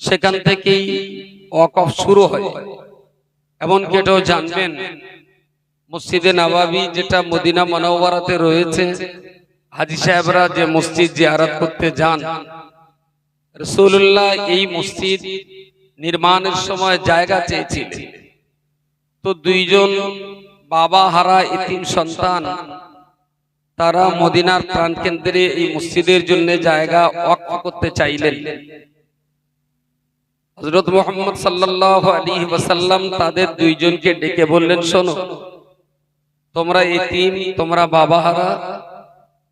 সেখান থেকেই ওয়াকফ শুরু হয়। এমনকি এটাও জানবেন? মসজিদে নবাবী যেটা মদিনা মনোবরাতে রয়েছে, হাজি সাহেবরা যে মসজিদ জিয়ারত করতে যান রসুল্লাহ এই মসজিদ নির্মাণের সময় জায়গা চেয়েছিলেন। তো দুইজন বাবা হারা ইতিম সন্তান তারা মদিনার প্রাণকেন্দ্রে এই মসজিদের জন্য জায়গা ওয়াকফ করতে চাইলেন। হজরত মোহাম্মদ সাল্লাহ আলী ওয়াসাল্লাম তাদের দুইজনকে ডেকে বললেন, শোনো, তোমরা এতিম, তোমরা বাবা হারা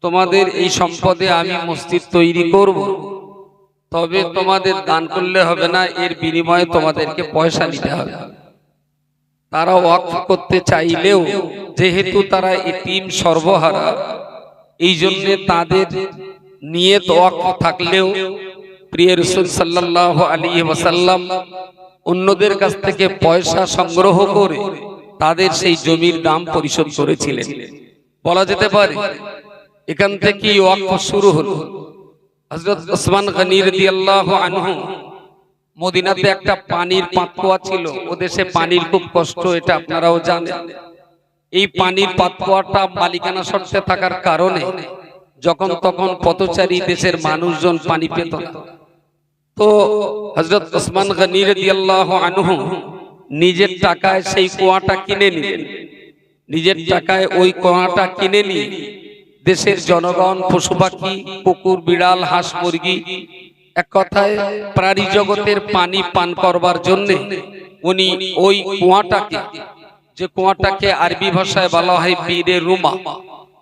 তোমাদের এই সম্পদে আমি মসজিদ তৈরি করব। তবে তোমাদের দান করলে হবে না, এর বিনিময়ে তোমাদেরকে পয়সা নিতে হবে। তারা ওয়াকফ করতে চাইলেও যেহেতু তারা এতিম সর্বহারা এই জন্য তাদের নিয়ে ওয়াকফ থাকলেও প্রিয় রসুল সাল্লাহ আলী ওয়াসাল্লাম অন্যদের কাছ থেকে পয়সা সংগ্রহ করে তাদের সেই জমির দাম পরিশোধ করেছিলেন। বলা যেতে পারে এখান থেকেই ওয়াকফ শুরু হলো। হযরত ওসমান গনি রাদিয়াল্লাহু আনহু মদিনাতে একটা পানির পাতকুয়া ছিল। ও দেশে পানির খুব কষ্ট এটা আপনারাও জানেন। এই পানির পাতকুয়াটা মালিকানা শর্তে থাকার কারণে যখন তখন পথচারী দেশের মানুষজন পানি পেত তো হযরত ওসমান গনি রাদিয়াল্লাহু আনহু নিজের টাকায় সেই কুয়াটা কিনে নিলেন। নিজের টাকায় ওই কুয়াটা কিনে নিয়ে দেশের জনগণ পশু পাখি কুকুর বিড়াল হাঁস মুরগি এক কথায় প্রাণী জগতের পানি পান করবার জন্য উনি ওই কুয়াটাকে, যে কুয়াটাকে আরবি ভাষায় বলা হয় বীরে রুমা,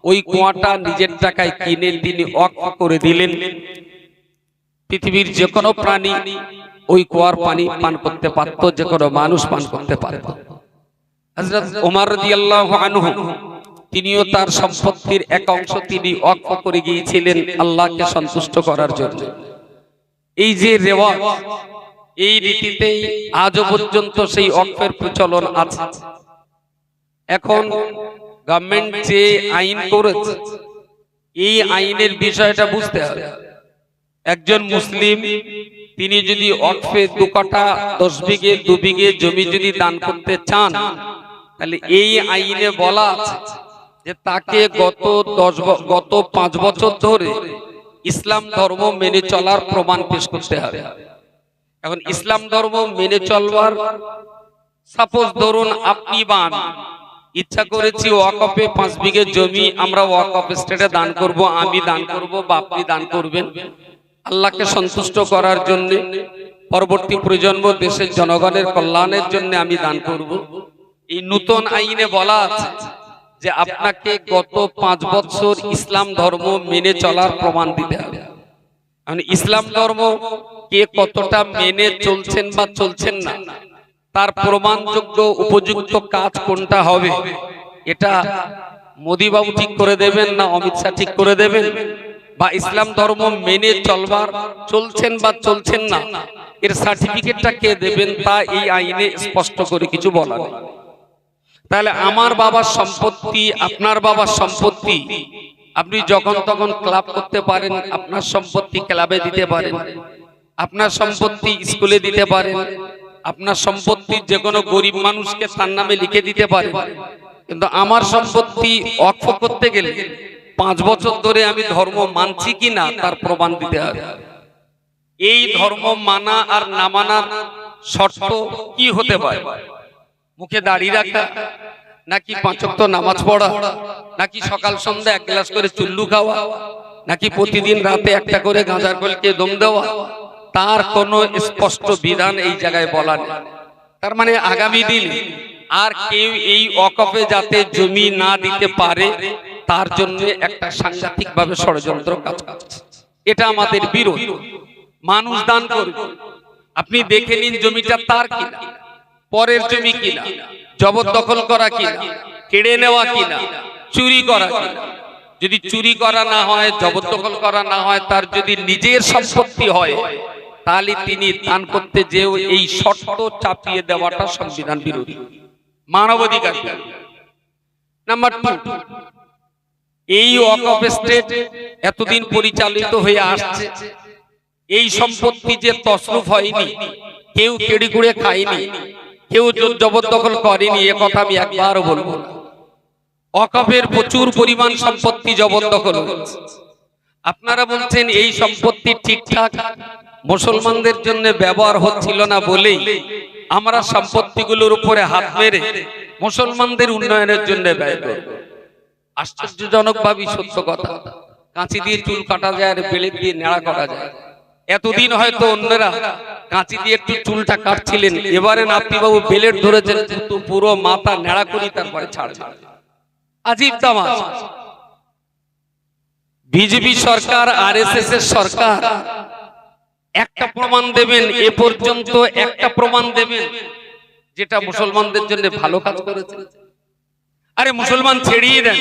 ওই কুয়াটা নিজের টাকায় কিনে তিনি অক্ষ করে দিলেন। পৃথিবীর যে কোনো প্রাণী ওই কুয়ার পানি পান করতে পারত যে কোনো মানুষ পান করতে পারত। আনহু, তিনিও তার সম্পত্তির এক অংশ তিনি অক্ষ করে গিয়েছিলেন আল্লাহকে সন্তুষ্ট করার জন্য। এই যে রেওয়াজ, এই রীতিতেই আজও পর্যন্ত সেই অক্ষের প্রচলন আছে। এখন গভর্নমেন্ট যে আইন করেছে, এই আইনের বিষয়টা বুঝতে হবে। একজন মুসলিম, তিনি যদি অক্ফে দু কাঠা দশ বিঘে, দু বিঘে জমি যদি দান করতে চান, তাহলে এই আইনে বলা আছে যে তাকে গত দশ গত পাঁচ বছর ধরে ইসলাম ধর্ম মেনে চলার প্রমাণ পেশ করতে হবে। এখন ইসলাম ধর্ম মেনে চলবার সাপোজ ধরুন আপনি বা আমি ইচ্ছা করেছি ওয়াকফে পাঁচ বিঘে জমি আমরা ওয়াকফ স্টেটে দান করব, আমি দান করব বা আপনি দান করবেন। আল্লাহকে সন্তুষ্ট করার জন্য, পরবর্তী প্রজন্ম দেশের জনগণের কল্যাণের জন্য আমি দান করব। এই নূতন আইনে বলা আছে যে আপনাকে গত পাঁচ বছর ইসলাম ধর্ম মেনে চলার প্রমাণ দিতে হবে। কারণ ইসলাম ধর্ম কে কতটা মেনে চলছেন বা চলছেন না তার প্রমাণযোগ্য উপযুক্ত কাজ কোনটা হবে? এটা মোদি বাবু ঠিক করে দেবেন না অমিত শাহ ঠিক করে দেবেন? বা ইসলাম ধর্ম মেনে চলবার চলছেন বা চলছেন না এর সার্টিফিকেটটা কে দেবেন তা এই আইনে স্পষ্ট করে কিছু বলা নেই। তাহলে আমার বাবার সম্পত্তি, আপনার বাবার সম্পত্তি, আপনি যখন তখন ক্লাব করতে পারেন, আপনার সম্পত্তি ক্লাবে দিতে পারেন, আপনার সম্পত্তি স্কুলে দিতে পারেন, আপনার সম্পত্তি যে কোনো গরিব মানুষকে তার নামে লিখে দিতে পারেন, কিন্তু আমার সম্পত্তি অক্ষ করতে গেলে পাঁচ বছর ধরে আমি ধর্ম মানছি কি না, তার প্রমাণ দিতে হবে। এই ধর্ম মানা আর না মানার শর্ত কি হতে পারে? মুখে দাড়ি রাখা, নাকি পাঁচক্ত নামাজ পড়া, নাকি সকাল সন্ধ্যা এক গ্লাস করে চুল্লু খাওয়া, নাকি প্রতিদিন রাতে একটা করে গাঁজার কলকে দম দেওয়া, তার কোনো স্পষ্ট বিধান এই জায়গায় বলা নেই। তার মানে আগামী দিন আর কেউ এই অকপে যাতে জমি না দিতে পারে, তার জন্য একটা সাংঘাতিক ভাবে ষড়যন্ত্র কাজ করছে। এটা আমাদের বিরোধ। মানুষ দান করবে আপনি দেখে নিন জমিটা তার কিনা। পরের জমি কিনা? জবরদখল করা কিনা? কেড়ে নেওয়া কিনা? চুরি করা যদি চুরি করা না হয় জবরদখল করা না হয়, তার যদি নিজের সম্পত্তি হয়, তাহলে তিনি দান করতে যেও এই শর্ত চাপিয়ে দেওয়াটা সংবিধান বিরোধী। মানবাধিকার নাম্বার টু এই ওয়াকফ স্টেট এতদিন পরিচালিত হয়ে আসছে। এই সম্পত্তি যে তসরুফ হয়নি, কেউ কেড়ি কুড়ে খায়নি। কেউ জবরদখল করেনি, এ কথা আমি একবারও বলব না। অকফের প্রচুর পরিমাণ সম্পত্তি জবরদখল আপনারা বলছেন এই সম্পত্তি ঠিকঠাক? মুসলমানদের জন্য ব্যবহার হচ্ছিল না বলেই আমরা সম্পত্তিগুলোর উপরে হাত মেরে মুসলমানদের উন্নয়নের জন্য ব্যয় করব আশ্চর্যজনক ভাবই সত্য কথা। কাঁচি দিয়ে চুল কাটা যায় আর বেলে দিয়ে নেড়া করা যায়। এতদিন হয়তো অন্যরা কাঁচি দিয়ে একটু চুলটা কাটছিলেন। এবারে নাতিবাবু বেলেট ধরেছেন কিন্তু পুরো মাথা নেড়া করি তারপরে ছাড় আজিব তামাশ বিজেপি সরকার আর এর সরকার একটা প্রমাণ দেবেন এ পর্যন্ত একটা প্রমাণ দেবেন যেটা মুসলমানদের জন্য ভালো কাজ করেছে। আরে মুসলমান ছেড়িয়ে দেন।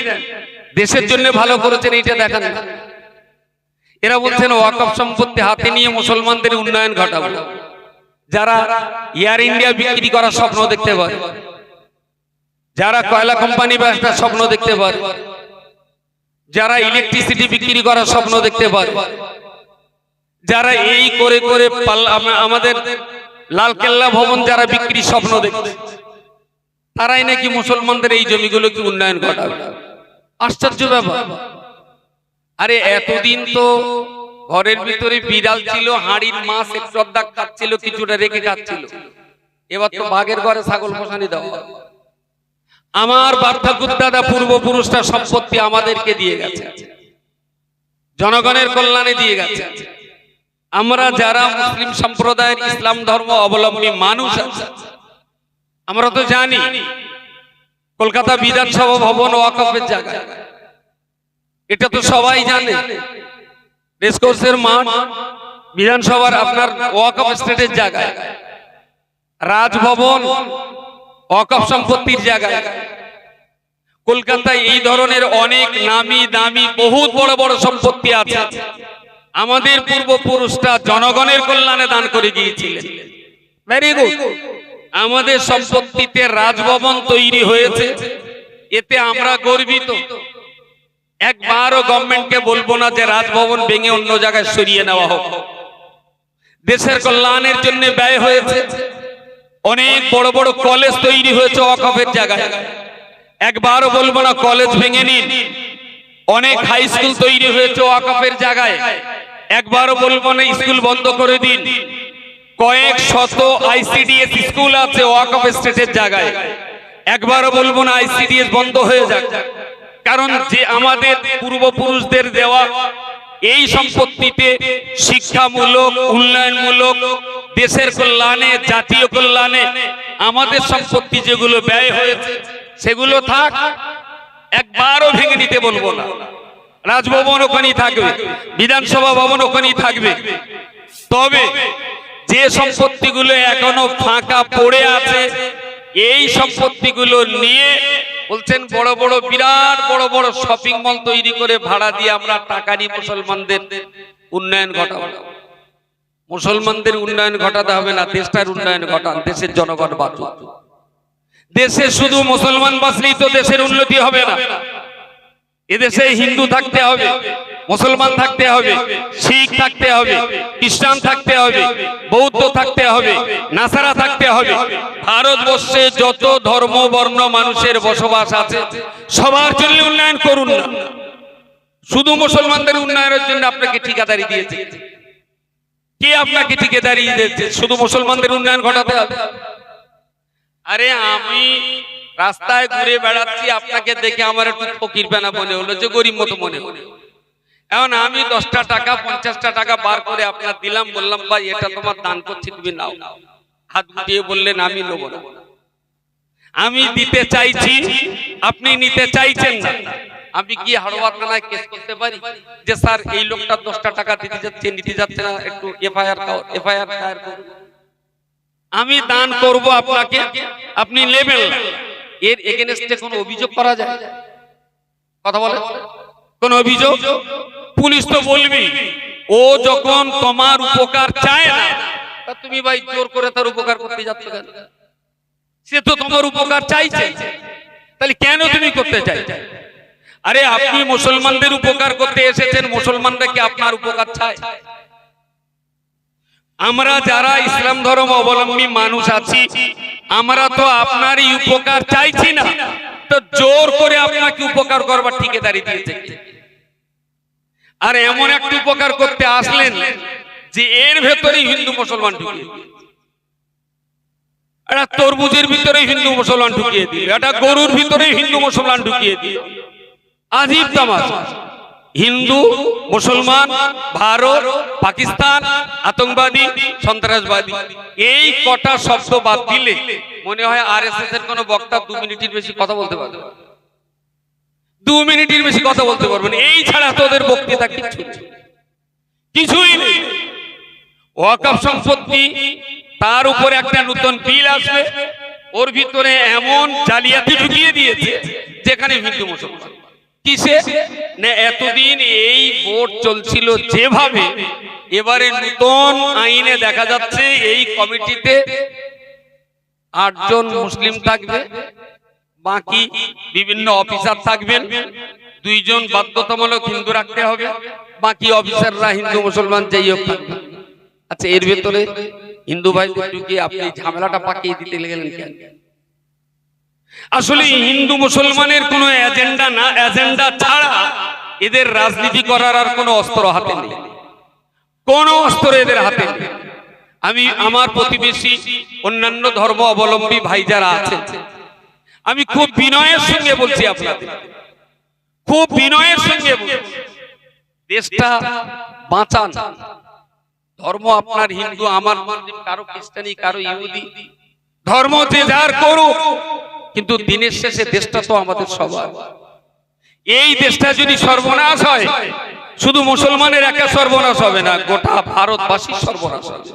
দেশের জন্য ভালো করেছেন এটা দেখান। না। এরা বলছেন ওয়াকফ সম্পত্তি হাতে নিয়ে মুসলমানদের উন্নয়ন ঘটাবো। যারা এয়ার ইন্ডিয়া বিক্রি করার স্বপ্ন দেখতে পারে যারা কয়লা কোম্পানি ব্যবসার স্বপ্ন দেখতে পারে যারা ইলেকট্রিসিটি বিক্রি করার স্বপ্ন দেখতে পারে যারা এই করে করে আমাদের লালকেল্লা ভবন যারা বিক্রি স্বপ্ন দেখছে তারাই নাকি মুসলমানদের এই জমিগুলোকে উন্নয়ন ঘটাবে। আশ্চর্য ব্যাপার। আরে এতদিন তো ঘরের ভিতরে বিড়াল ছিল হাড়ির মাছ একটু অর্ধাক খাচ্ছিল কিছুটা রেখে খাচ্ছিল এবার তো বাঘের ঘরে ছাগল পোষানি দেওয়া। আমার বার্ধক্য দাদা পূর্বপুরুষরা সম্পত্তি আমাদেরকে দিয়ে গেছে। জনগণের কল্যাণে দিয়ে গেছে। আমরা যারা মুসলিম সম্প্রদায়ের ইসলাম ধর্ম অবলম্বী মানুষ আছি, আমরা তো জানি কলকাতা বিধানসভা ভবন ওয়াকফের জায়গায়। এটা তো সবাই জানে। রেসকোর্সের মাঠ বিধানসভার আপনার ওয়াক অফ স্টেটের জায়গায়। রাজভবন ওয়াক অফ সম্পত্তির জায়গায়। কলকাতায় এই ধরনের অনেক নামি দামি বহুত বড় বড় সম্পত্তি আছে। আমাদের পূর্বপুরুষরা জনগণের কল্যাণে দান করে গিয়েছিলেন। ভেরি গুড আমাদের সম্পত্তিতে রাজভবন তৈরি হয়েছে। এতে আমরা গর্বিত। একবারও গভর্নমেন্টকে বলব না যে রাজভবন ভেঙে অন্য জায়গায় সরিয়ে নেওয়া হোক। দেশের কল্যাণের জন্য ব্যয় হয়েছে। অনেক বড় বড় কলেজ তৈরি হয়েছে অকফের জায়গায়। একবারও বলব না কলেজ ভেঙে নিন। অনেক হাই স্কুল তৈরি হয়েছে ওয়াকফের জায়গায়। একবারও বলব না স্কুল বন্ধ করে দিন। কয়েক শত আইসিডিএস স্কুল আছে ওয়াকফ স্টেটের জায়গায়। একবারও বলব না আইসিডিএস বন্ধ হয়ে যাক। কারণ যে আমাদের পূর্বপুরুষদের দেওয়া এই সম্পত্তিতে শিক্ষামূলক উন্নয়নমূলক দেশের কল্যাণে জাতীয় কল্যাণে আমাদের সম্পত্তি যেগুলো ব্যয় হয়েছে সেগুলো থাক একবারও ভেঙে নিতে বলব না। রাজভবন ওখানেই থাকবে বিধানসভা ভবন ওখানেই থাকবে। তবে যে সম্পত্তিগুলো এখনও ফাঁকা পড়ে আছে এই সম্পত্তিগুলো নিয়ে বলছেন, বড় বড় বিরাট বড় বড় শপিং মল তৈরি করে ভাড়া দিয়ে আমরা টাকা নিয়ে মুসলমানদের উন্নয়ন ঘটাবো। মুসলমানদের উন্নয়ন ঘটাতে হবে না, দেশটার উন্নয়ন ঘটান, দেশের জনগণ বাঁচুক। দেশে শুধু মুসলমান বাঁচলেই তো দেশের উন্নতি হবে না। এদেশে হিন্দু থাকতে হবে মুসলমান থাকতে হবে শিখ থাকতে হবে খ্রিস্টান থাকতে হবে বৌদ্ধ থাকতে হবে নাসারা থাকতে হবে। ভারতবর্ষে যত ধর্ম বর্ণ মানুষের বসবাস আছে সবার জন্য উন্নয়ন করুন না। শুধু মুসলমানদের উন্নয়নের জন্য আপনাকে ঠিকাদারি দিয়েছে। কে আপনাকে ঠিকাদারি দিয়েছে? শুধু মুসলমানদের উন্নয়ন ঘটাতে হবে। আরে আমি রাস্তায় ঘুরে বেড়াচ্ছি, আপনাকে দেখে আমার একটু ফকির পেনা মনে হলো যে গরিব মতো মনে হলো এখন আমি দশটা টাকা, পঞ্চাশটা টাকা বার করে আপনার দিলাম, বললাম, ভাই, এটা তোমার দান করছি, তুমি নাও। হাত দিয়ে বললেন, আমি নেব না। আমি দিতে চাইছি, আপনি নিতে চাইছেন না। আমি কি হাড়োয়া থানায় কেস করতে পারি? যে, স্যার, এই লোকটা দশটা টাকা দিতে যাচ্ছে, নিতে যাচ্ছে না, একটু এফআইআর এফআইআর দায়ের করুন। আমি দান করব আপনাকে, আপনি নেবেন না। এর এগেনস্টে কোনো অভিযোগ করা যায়? কথা বলে কোন অভিযোগ? পুলিশ তো বলবি ও যখন তোমার উপকার চায় না তা তুমি ভাই জোর করে তার উপকার করতে যাচ্ছ কেন? সে তো তোমার উপকার চাইছে। তাহলে কেন তুমি করতে চাই? আরে আপনি মুসলমানদের উপকার করতে এসেছেন মুসলমানরা কি আপনার উপকার চায়? আমরা যারা ইসলাম ধর্ম অবলম্বী মানুষ আছি আমরা তো আপনারই উপকার চাইছি না। তো জোর করে আপনাকে উপকার করবার ঠিকাদারি দিয়েছে। আর এমন একটা উপকার করতে আসলেন যে এর ভেতরেই হিন্দু মুসলমান ঢুকিয়ে। একটা তরমুজের ভিতরে হিন্দু মুসলমান ঢুকিয়ে দিয়ে একটা গরুর ভিতরে হিন্দু মুসলমান ঢুকিয়ে দিয়ে আজীব তামাশা। হিন্দু, মুসলমান, ভারত, পাকিস্তান, আতঙ্কবাদী, সন্ত্রাসবাদী। এই কটা শব্দ বাদ দিলে মনে হয় আর এস এস এর কোন বক্তা দু মিনিটের বেশি কথা বলতে পারবে। দু মিনিটের বেশি কথা বলতে পারবেন এই ছাড়া তোদের বক্তৃতা কিছু। কিছুই নেই। ওয়াকফ সম্পত্তি, তার উপরে একটা নতুন বিল আসবে। ওর ভিতরে এমন জালিয়াতি ঢুকিয়ে দিয়েছে, যেখানে হিন্দু, মুসলমান। কিসে? না, এতদিন এই ভোট চলছিল যেভাবে, এবারে নতুন আইনে দেখা যাচ্ছে এই কমিটিতে আটজন মুসলিম থাকবে, বাকি বিভিন্ন অফিসার থাকবেন, দুইজন বাধ্যতামূলক হিন্দু রাখতে হবে, বাকি অফিসাররা হিন্দু মুসলমান যেই হোক আচ্ছা এর ভেতরে হিন্দু ভাইদের আপনি ঝামেলাটা পাকিয়ে দিতে গেলেন কেন? আসলে হিন্দু মুসলমানের কোনো এজেন্ডা না এজেন্ডা ছাড়া এদের রাজনীতি করার আর কোনো অস্ত্র হাতে নেই। কোন অস্ত্র এদের হাতে নেই। আমি আমার প্রতিবেশী অন্যান্য ধর্ম অবলম্বী ভাই যারা আছেন আমি খুব বিনয়ের সঙ্গে বলছি আপনাদের। খুব বিনয়ের সঙ্গে বলছি। দেশটা বাঁচান। ধর্ম আপনার হিন্দু আমার কারও খ্রিস্টানি কারও ইহুদি। ধর্ম যে যার করুক কিন্তু দিনের শেষে দেশটা তো আমাদের সবার। এই দেশটা যদি সর্বনাশ হয় শুধু মুসলমানের একা সর্বনাশ হবে না গোটা ভারতবাসী সর্বনাশ হবে।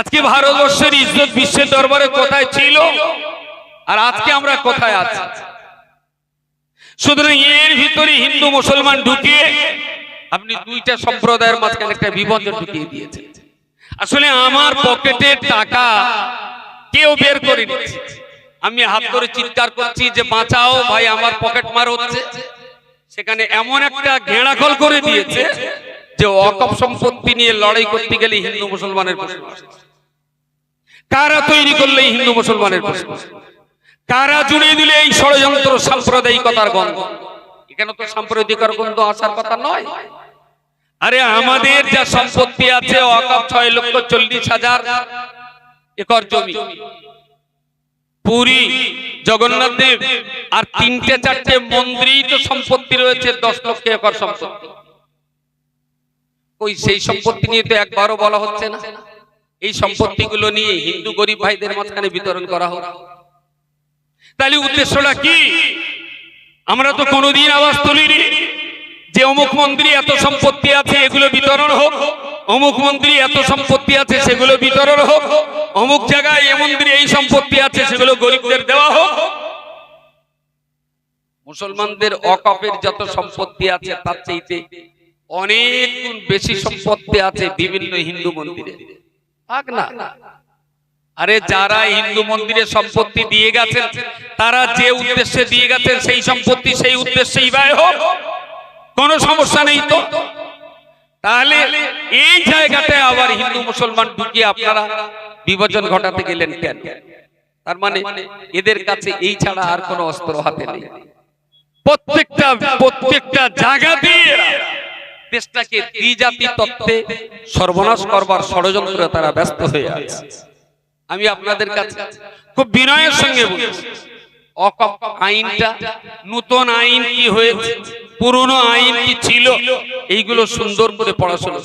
আজকে ভারতবর্ষের ইজ্জত বিশ্বের দরবারে কোথায় ছিল? আর আজকে আমরা কোথায় আছি? সুতরাং এর ভিতরে হিন্দু মুসলমান ঢুকিয়ে আপনি দুইটা সম্প্রদায়ের মাঝখানে একটা বিভাজন ঢুকিয়ে দিয়েছেন আসলে আমার পকেটের টাকা কেউ বের করে নিচ্ছে আমি হাত ধরে চিৎকার করছি যে, বাঁচাও ভাই, আমার পকেট মার হচ্ছে। সেখানে এমন একটা ঘেরাকল করে দিয়েছে যে, অকপ সম্পত্তি নিয়ে লড়াই করতে গেলে হিন্দু মুসলমানের প্রশ্ন। কারা তৈরি করলে হিন্দু মুসলমানের প্রশ্ন কারা জুড়ে দিলে এই ষড়যন্ত্র সাম্প্রদায়িকতার গন্ধ? এখানে তো সাম্প্রদায়িকার গন্ধ আসার কথা নয়। আরে, আমাদের যা সম্পত্তি আছে, অকাপ ছয় লক্ষ চল্লিশ হাজার একর জমি। পুরী, জগন্নাথ দেব আর তিনটে, চারটে মন্দিরই তো সম্পত্তি রয়েছে, দশ লক্ষ একর সম্পত্তি ওই সেই সম্পত্তি নিয়ে তো একবারও বলা হচ্ছে না। এই সম্পত্তিগুলো নিয়ে হিন্দু গরিব ভাইদের মাঝখানে বিতরণ করা হোক। তাহলে উদ্দেশ্যটা কি? আমরা তো কোনোদিন আওয়াজ তুলিনি যে অমুক মন্দিরে এত সম্পত্তি আছে, এগুলো বিতরণ হোক। অমুক মন্দিরে এত সম্পত্তি আছে, সেগুলো বিতরণ হোক। অমুক জায়গায় এ মন্দিরে এই সম্পত্তি আছে, সেগুলো গরিবদের দেওয়া হোক। মুসলমানদের অকপের যত সম্পত্তি আছে, তার চাইতে অনেক বেশি সম্পত্তি আছে বিভিন্ন হিন্দু মন্দিরে। না? আরে যারা হিন্দু মন্দিরে সম্পত্তি দিয়ে গেছেন, তারা যে উদ্দেশ্যে দিয়ে গেছেন, সেই সম্পত্তি সেই উদ্দেশ্যেই ব্যয় হোক। কোনো সমস্যা নেই তো? তাহলে এই জায়গাটায় আবার হিন্দু মুসলমান ঢুকিয়ে আপনারা বিভাজন ঘটাতে গেলেন কেন? তার মানে এদের কাছে এই ছাড়া আর কোনো অস্ত্র হাতে নেই। প্রত্যেকটা প্রত্যেকটা জায়গাতে এরা দেশটাকে দ্বিজাতি তত্ত্বে সর্বনাশ করবার ষড়যন্ত্র তারা ব্যস্ত হয়ে আছে। আমি আপনাদের কাছে খুব বিনয়ের সঙ্গে বলছি। অকপ আইনটা নতুন আইন কি হয়েছে? পুরনো আইন কি ছিল? এইগুলো সুন্দর করে পড়াশোনা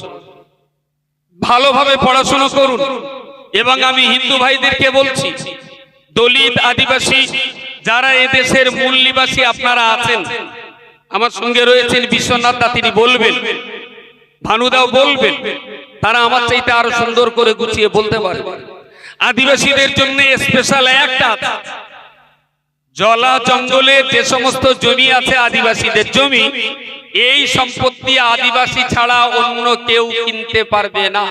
ভালোভাবে পড়াশোনা করুন। এবং আমি হিন্দু ভাইদেরকে বলছি, দলিত আদিবাসী যারা এদেশের মূল নিবাসী আপনারা আছেন, আমার সঙ্গে রয়েছেন বিশ্বনাথ দা, তিনি বলবেন ভানুদাও বলবেন, তারা আমার চাইতে আরও সুন্দর করে গুছিয়ে বলতে পারবে আদিবাসীদের জন্য স্পেশাল একটা জলা জঙ্গলে যে সমস্ত জমি আছে আদিবাসীদের জমি, এই সম্পত্তি আদিবাসী ছাড়া অন্য কেউ কিনতে পারবে না।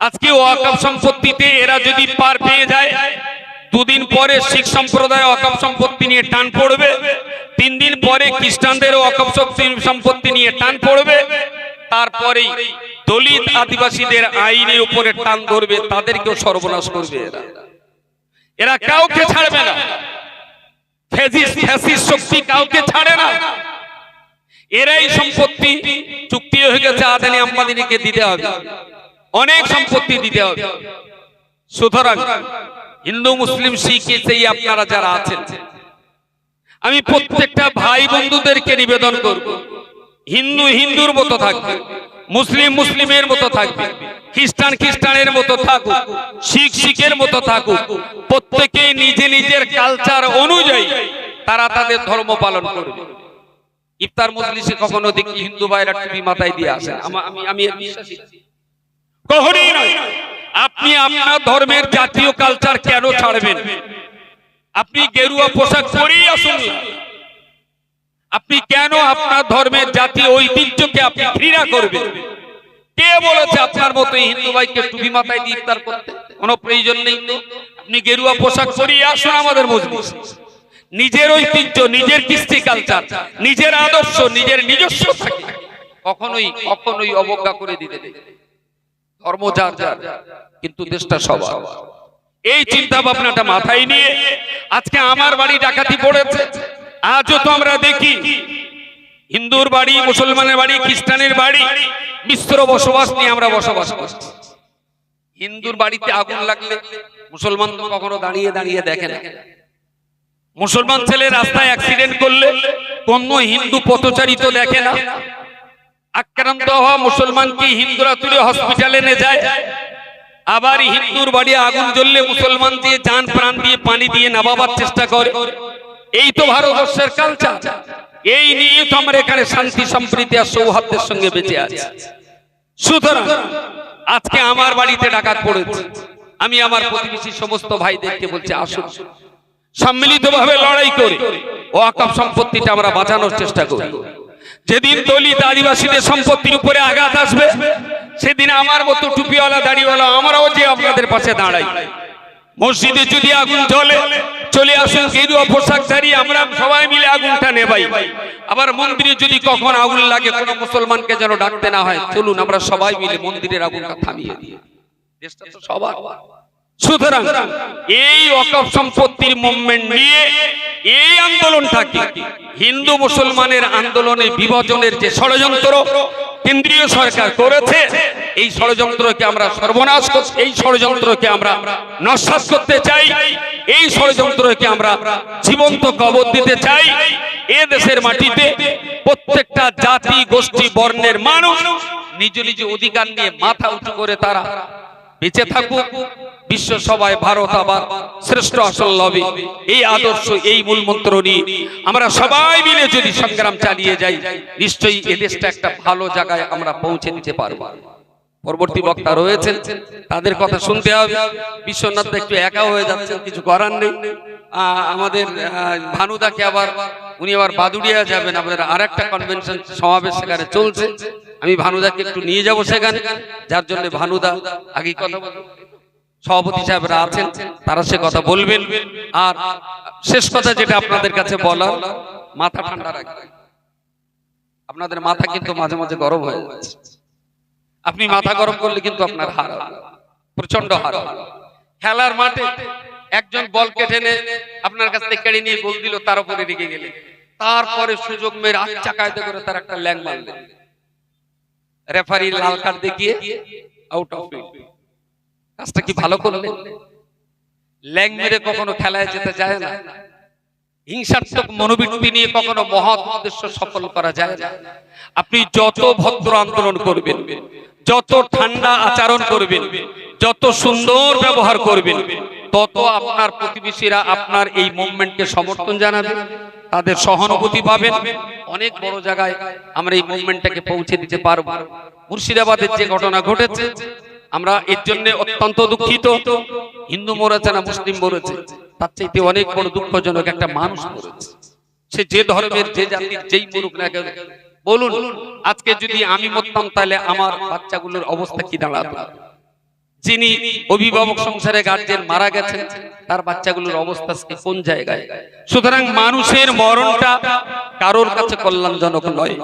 আজকে ওয়াকাপ সম্পত্তিতে এরা যদি পার পেয়ে যায়, দুদিন পরে শিখ সম্প্রদায় ওয়াকাপ সম্পত্তি নিয়ে টান পড়বে, তিন দিন পরে খ্রিস্টানদের শক্তি সম্পত্তি নিয়ে টান পড়বে, তারপরেই দলিত আদিবাসীদের আইনের উপরে টান ধরবে, তাদেরকেও সর্বনাশ করবে এরা। এরা কাউকে ছাড়বে না। শক্তি কাউকে ছাড়ে না। এরাই সম্পত্তি, চুক্তি হয়ে গেছে, আদানি আম্বানিকে দিতে হবে। অনেক সম্পত্তি দিতে হবে। সুতরাং হিন্দু মুসলিম শিখ সেই আপনারা যারা আছেন আমি প্রত্যেকটা ভাই বন্ধুদেরকে নিবেদন করব। হিন্দু হিন্দুর মতো থাকবে। মুসলিম মুসলিমের মতো থাকবে। খ্রিস্টান খ্রিস্টানের মতো থাকুক। শিখ শিখের মতো থাকুক। প্রত্যেকে নিজে নিজের কালচার অনুযায়ী তারা তাদের ধর্ম পালন করবে। ইফতার মজলিসে কখনো দেখি হিন্দু ভাইরা টুপি মাথায় দিয়ে আসে। আমি আমি বিশ্বাসী। আপনি আপনার ধর্মের জাতীয় কালচার কেন ছাড়বেন? আপনি গেরুয়া পোশাক পরেই আসুন। আপনি কেন আপনার ধর্মের জাতীয় ঐতিহ্যকে আপনি ঘৃণা করবেন? কে বলেছে আপনার মতো হিন্দু ভাইকে টুপি মাথায় দিয়ে ইফতার করতে? কোনো প্রয়োজন নেই আপনি গেরুয়া পোশাক পরিয়ে আসুন আমাদের মজলিস। নিজের ঐতিহ্য, নিজের কৃষ্টি কালচার নিজের আদর্শ, নিজের নিজস্ব থাকে। কখনোই কখনোই অবজ্ঞা করে দিতে ধর্ম যার যার কিন্তু দেশটা সবার। এই চিন্তা ভাবনাটা মাথায় নিয়ে আজকে আমার বাড়ি ডাকাতি পড়েছে। আজও তো আমরা দেখি। হিন্দুর বাড়ি মুসলমানের বাড়ি খ্রিস্টানের বাড়ি মিশ্র বসবাস নিয়ে আমরা বসবাস করছি। হিন্দুর বাড়িতে আগুন লাগলে মুসলমান তো কখনো দাঁড়িয়ে দাঁড়িয়ে দেখে না। মুসলমান ছেলে রাস্তায় অ্যাক্সিডেন্ট করলে কোন হিন্দু পথচারিত দেখে না। আক্রান্ত হওয়া মুসলমানকে হিন্দুরা তুলে হসপিটালে নিয়ে যায়? আবার হিন্দুর বাড়ি আগুন জ্বললে মুসলমান দিয়ে যান প্রাণ দিয়ে পানি দিয়ে নামাবার চেষ্টা করে। এই তো ভারতবর্ষের কালচার এই নিয়ে তো আমরা এখানে শান্তি, সম্প্রীতি আর সৌহার্দ্যের সঙ্গে বেঁচে আছি। সুতরাং আজকে আমার বাড়িতে ডাকাত পড়েছে। আমি আমার প্রতিবেশী সমস্ত ভাইদেরকে বলছি, আসুন। সম্মিলিতভাবে লড়াই করে ও আকাম সম্পত্তিটা আমরা বাঁচানোর চেষ্টা করি। যেদিন দলিত আদিবাসীদের সম্পত্তির উপরে আঘাত আসবে, সেদিন আমার মতো টুপিওয়ালা, দাড়িওয়ালা আমরাও যে আপনাদের পাশে দাঁড়াই। মসজিদে যদি আগুন জ্বলে, চলে আসুন, গেরুয়া পোশাক দাঁড়িয়ে আমরা সবাই মিলে আগুনটা নেবাই। আবার মন্দিরে যদি কখন আগুন লাগে, কোনো মুসলমানকে যেন ডাকতে না হয়, চলুন আমরা সবাই মিলে মন্দিরের আগুনটা থামিয়ে দিই। দেশটা তো সবার। সুতরাং এই অকপ সম্পত্তির মুভমেন্ট নিয়ে এই আন্দোলনটাকে হিন্দু মুসলমানের আন্দোলনে বিভাজনের যে ষড়যন্ত্র কেন্দ্রীয় সরকার করেছে, এই ষড়যন্ত্রকে আমরা সর্বনাশ এই ষড়যন্ত্রকে আমরা নস্বাত করতে চাই, এই ষড়যন্ত্রকে আমরা জীবন্ত কবর দিতে চাই। এ দেশের মাটিতে প্রত্যেকটা জাতি, গোষ্ঠী, বর্ণের মানুষ নিজ নিজ অধিকার নিয়ে মাথা উঁচু করে তারা বেঁচে থাকুক। বিশ্ব সভায় ভারত আবার শ্রেষ্ঠ আসল লবে এই আদর্শ এই মূল মন্ত্র নিয়ে আমরা সবাই মিলে যদি সংগ্রাম চালিয়ে যাই নিশ্চয়ই এ দেশটা একটা ভালো জায়গায় আমরা পৌঁছে দিতে পারব। পরবর্তী বক্তা রয়েছেন তাদের কথা শুনতে হবে। বিশ্বনাথ একটু একা হয়ে যাচ্ছেন কিছু করার নেই। আমাদের ভানুদাকে আবার উনি আবার বাদুড়িয়া যাবেন। আমাদের আর একটা কনভেনশন সমাবেশ সেখানে চলছে। আমি ভানুদাকে একটু নিয়ে যাব সেখানে। যার জন্য ভানুদা আগে কথা সভাপতি সাহেবরা আছেন, তারা সে কথা বলবেন। আর শেষ কথা যেটা আপনাদের কাছে বলার, মাথা ঠান্ডা রাখবেন। আপনাদের মাথা কিন্তু মাঝে মাঝে গরম হয়ে যাচ্ছে। আপনি মাথা গরম করলে কিন্তু আপনার হার। প্রচণ্ড হার। খেলার মাঠে একজন বল কেটে এনে আপনার কাছ থেকে কেড়ে নিয়ে গোল দিল, তার উপরে রেগে গেলে। তারপরে সুযোগ মেয়ের আচ্ছা কায়দা করে তার একটা ল্যাং মারলেন। রেফারি লাল কার্ড দেখিয়ে আউট অফ কাজটা কি ভালো করলেন? ল্যাং মেরে কখনো খেলায় যেতে যায় না। হিংসাত্মক মনোবৃত্তি নিয়ে কখনো মহৎ উদ্দেশ্য সফল করা যায় না। আপনি যত ভদ্র আন্দোলন করবেন, যত ঠান্ডা আচরণ করবেন, যত সুন্দর ব্যবহার করবেন তত আপনার প্রতিবেশীরা আপনার এই মুভমেন্টকে সমর্থন জানাবে, তাদের সহানুভূতি পাবেন। অনেক বড় জায়গায় আমরা এই মুভমেন্টটাকে পৌঁছে দিতে পারব। মুর্শিদাবাদের যে ঘটনা ঘটেছে, আমরা এর জন্য অত্যন্ত দুঃখিত। হিন্দু মরেছে না মুসলিম মরেছে, তার চাইতে অনেক বড় দুঃখজনক একটা মানুষ মরেছে। সে যে ধর্মের, যে জাতির, যেই মরুক না কেন, বলুন, আজকে যদি আমি মরতাম, তাহলে আমার বাচ্চাগুলোর অবস্থা কি দাঁড়াতো? যিনি অভিভাবক সংসারে গার্জেন মারা গেছেন, তার বাচ্চাগুলোর অবস্থা কোন জায়গায়? সুতরাং মানুষের মরণটা কারোর কাছে কল্যাণজনক নয়।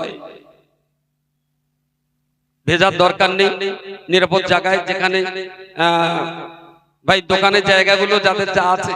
ভেজার দরকার নেই, নিরাপদ জায়গায় যেখানে ভাই, দোকানের জায়গাগুলো যাদের যা আছে